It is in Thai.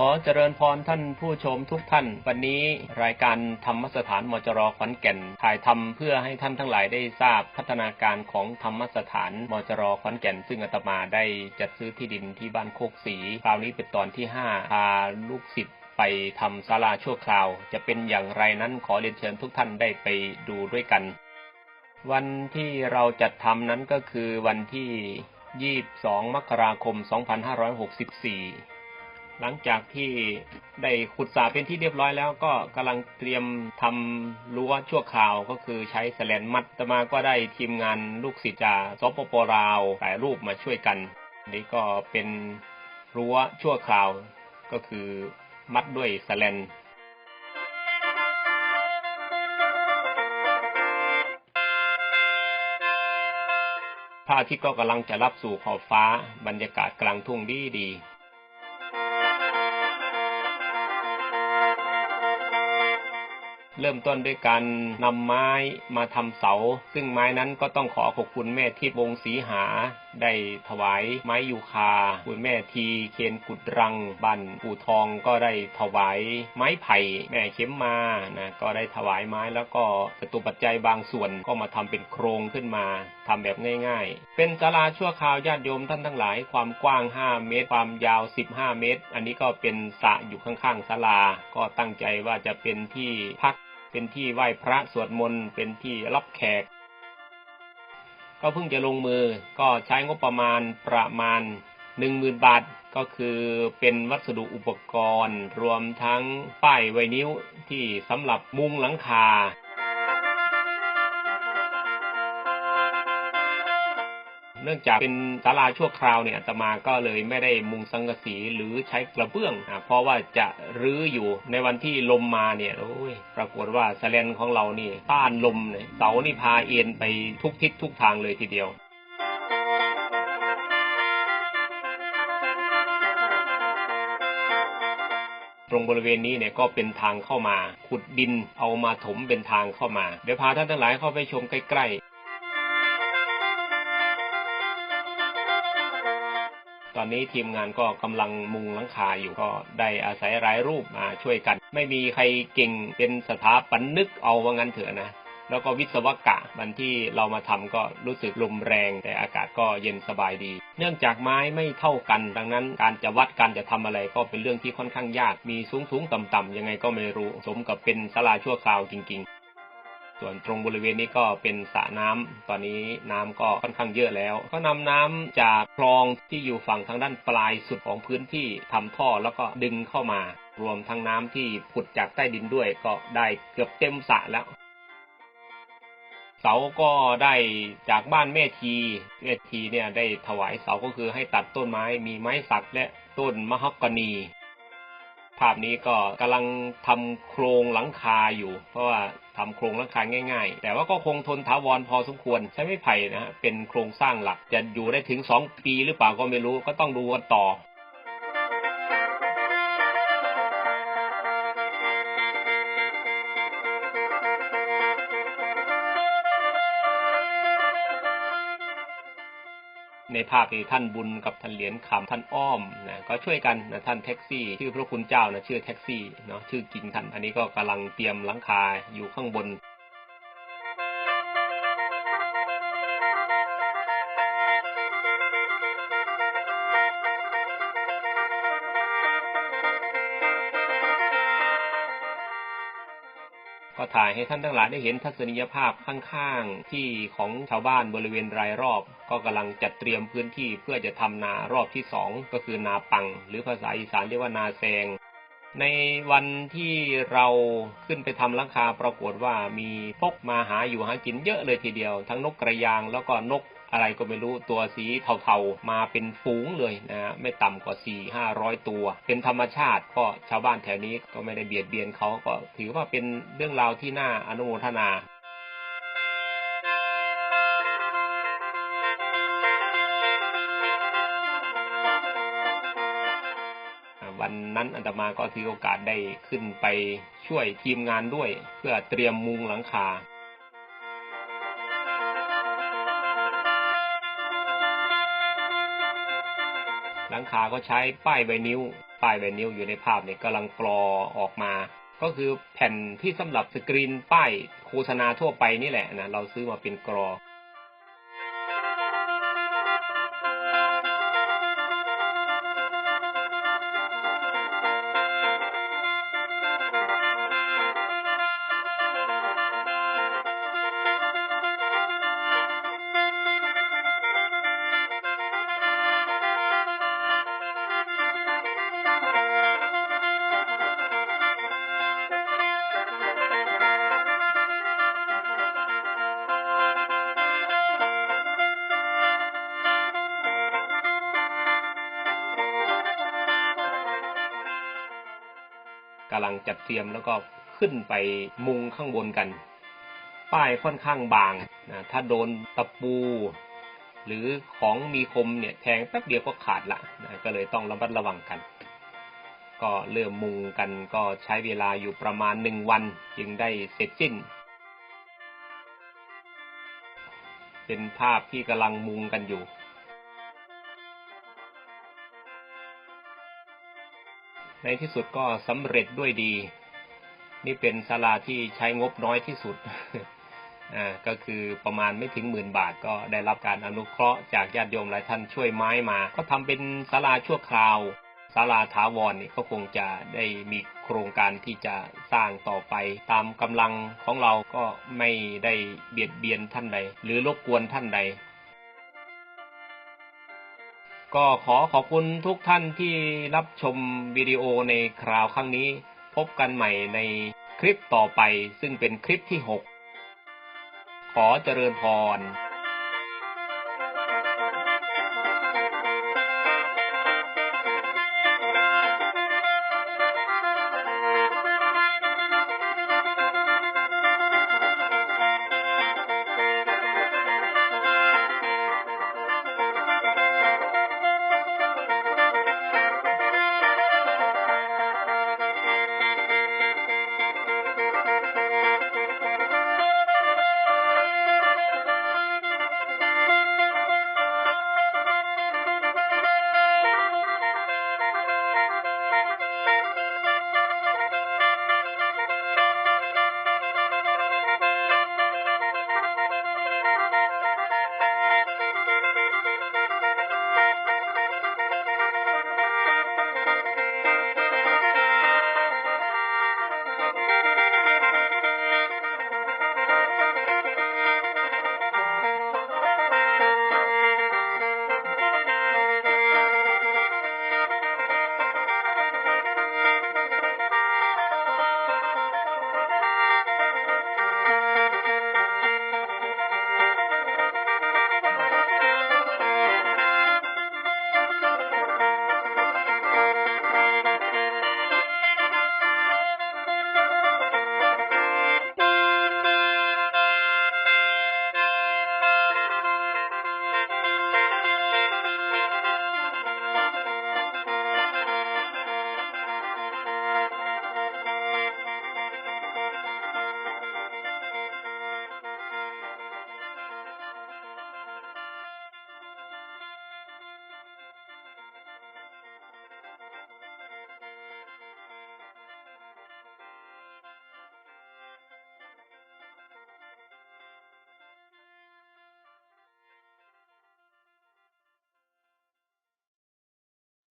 ขอเจริญพรท่านผู้ชมทุกท่าน วันนี้รายการธรรมสถานมจรขอนแก่น ถ่ายทำเพื่อให้ท่านทั้งหลายได้ทราบพัฒนาการของธรรมสถานมจรขอนแก่น ซึ่งอาตมาได้จัดซื้อที่ดินที่บ้านโคกศรีคราวนี้เป็นตอนที่ห้าพาลูกศิษย์ไปทำศาลาชั่วคราว จะเป็นอย่างไรนั้นขอเรียนเชิญทุกท่านได้ไปดูด้วยกัน วันที่เราจัดทำนั้นก็คือวันที่ 22 มกราคม 2564 หลังจากที่ได้ขุดสระเป็นที่เรียบร้อยแล้วก็กำลังเตรียมทำรั้วชั่วคราวก็คือใช้แสแลนมัดตมาก็ได้ทีมงานลูกศิษย์จากสปปลาวถ่ายรูปมาช่วยกันนี่ก็เป็นรั้วชั่วคราว ก็คือมัดด้วยแสแลนพระอาทิตย์ก็กำลังจะรับสู่ขอบฟ้าบรรยากาศกลางทุ่งดีดี เริ่มต้นด้วยการนำไม้มาทำเสา ซึ่งไม้นั้นก็ต้องขอขอบคุณแม่ทิพย์วงศรีหา ได้ถวายไม้ยูคา คุณแม่ทีเคนกุดรังบันปู่ทองก็ได้ถวายไม้ไผ่แม่เข็มมานะก็ได้ถวายไม้แล้วก็จตุปัจจัยบางส่วนก็มาทำเป็นโครงขึ้นมาทำแบบง่ายๆ เป็นศาลาชั่วคราวญาติโยมท่านทั้งหลาย ความกว้าง 5 เมตร ความยาว 15 เมตร อันนี้ก็เป็นสระอยู่ข้างๆศาลา ก็ตั้งใจว่าจะเป็นที่พัก เป็นที่ไหว้พระสวดมนต์ เป็นที่รับแขก ก็เพิ่งจะลงมือก็ใช้งบประมาณประมาณ10,000บาทก็คือเป็นวัสดุอุปกรณ์ รวมทั้งป้ายไวนิ้วที่สำหรับมุงหลังคา เนื่องจากเป็นศาลาชั่วคราวเนี่ยอาตมาก็เลยไม่ได้มุงสังกะสีหรือใช้กระเบื้องอะเพราะว่าจะรื้ออยู่ในวันที่ลมมาเนี่ยโอ้ยปรากฏว่าแสแลนของเรานี่ต้านลมเนี่ยเสานี่พาเอ็นไปทุกทิศทุกทางเลยทีเดียวตรงบริเวณนี้เนี่ยก็เป็นทางเข้ามา ขุดดินเอามาถมเป็นทางเข้ามา เดี๋ยวพาท่านทั้งหลายเข้าไปชมใกล้ๆ ตอนนี้ทีมงานก็กำลังมุงหลังคาอยู่ก็ได้อาศัยรายรูปมาช่วยกัน ไม่มีใครเก่งเป็นสถาปนนึกเอาว่างั้นเถอะนะแล้วก็วิศวกะวันที่เรามาทำก็รู้สึกลมแรง แต่อากาศก็เย็นสบายดี เนื่องจากไม้ไม่เท่ากัน ดังนั้นการจะวัดการจะทำอะไรก็เป็นเรื่องที่ค่อนข้างยาก มีสูงสูงต่ำต่ำยังไงก็ไม่รู้ สมกับเป็นศาลาชั่วคราวจริง ๆ ส่วนตรงบริเวณนี้ก็เป็นสระน้ำตอนนี้น้ำก็ค่อนข้างเยอะแล้ว ก็นำน้ำจากคลองที่อยู่ฝั่งทางด้านปลายสุดของพื้นที่ทำท่อแล้วก็ดึงเข้ามา รวมทั้งน้ำที่ผุดจากใต้ดินด้วย ก็ได้เกือบเต็มสระแล้วเสาก็ได้จากบ้านแม่ทีแม่ทีเนี่ยได้ถวายเสาก็คือให้ตัดต้นไม้มีไม้สักและต้นมะฮอกกานี ภาพนี้ก็กำลังทำโครงหลังคาอยู่ เพราะว่าทำโครงหลังคาง่ายๆ แต่ว่าก็คงทนถาวรพอสมควรใช้ไม้ไผ่นะฮะเป็นโครงสร้างหลักจะอยู่ได้ถึง 2 ปีหรือเปล่าก็ไม่รู้ก็ต้องดูกันต่อ ในภาพนี้ท่านบุญกับท่านเหรียญคำท่านอ้อมนะก็ช่วยกันนะท่านแท็กซี่ชื่อพระคุณเจ้านะชื่อแท็กซี่เนาะชื่อจริงท่าน อันนี้ก็กำลังเตรียมหลังคาอยู่ข้างบน ถ่ายให้ท่านทั้งหลายได้เห็นทัศนียภาพข้างๆที่ของชาวบ้านบริเวณรายรอบ ก็กำลังจัดเตรียมพื้นที่เพื่อจะทำนารอบที่สองก็คือนาปัง หรือภาษาอีสานเรียกว่านาแซงในวันที่เราขึ้นไปทำลังคาปรากฏว่ามีพกมาหาอยู่หากินเยอะเลยทีเดียว ทั้งนกกระยางแล้วก็นก อะไรก็ไม่รู้ตัวสีเทาๆ มาเป็นฝูงเลยนะฮะไม่ต่ำกว่าสี่ห้าร้อยตัว เป็นธรรมชาติก็ชาวบ้านแถวนี้ก็ไม่ได้เบียดเบียนเขาก็ถือว่าเป็นเรื่องราวที่น่าอนุโมทนาวันนั้นอาตมาก็ถือโอกาสได้ขึ้นไปช่วยทีมงานด้วย เพื่อเตรียมมุงหลังคา ลังคาก็ใช้ป้ายไวนิ้ว ป้ายไวนิวอยู่ในภาพเนี่ยกำลังกรอออกมา ก็คือแผ่นที่สำหรับสกรีนป้ายโฆษณาทั่วไปนี่แหละนะเราซื้อมาเป็นกรอ กำลังจัดเตรียมแล้วก็ขึ้นไปมุงข้างบนกัน ป้ายค่อนข้างบางนะถ้าโดนตะปู หรือของมีคมเนี่ยแทงแป๊บเดียวก็ขาดละนะก็เลยต้องระมัดระวังกัน ก็เริ่มมุงกันก็ใช้เวลาอยู่ประมาณหนึ่งวันจึงได้เสร็จสิ้น เป็นภาพที่กำลังมุงกันอยู่ ในที่สุดก็สำเร็จด้วยดี นี่เป็นศาลาที่ใช้งบน้อยที่สุดอ่าก็คือประมาณไม่ถึงหมื่นบาทก็ได้รับการอนุเคราะห์จากญาติโยมหลายท่านช่วยไม้มา ก็ทำเป็นศาลาชั่วคราวศาลาถาวรนี่ก็คงจะได้มีโครงการที่จะสร้างต่อไป ตามกำลังของเราก็ไม่ได้เบียดเบียนท่านใด หรือรบกวนท่านใด ก็ขอขอบคุณทุกท่านที่รับชมวิดีโอในคราวครั้งนี้ พบกันใหม่ในคลิปต่อไปซึ่งเป็นคลิปที่ 6 ขอเจริญพร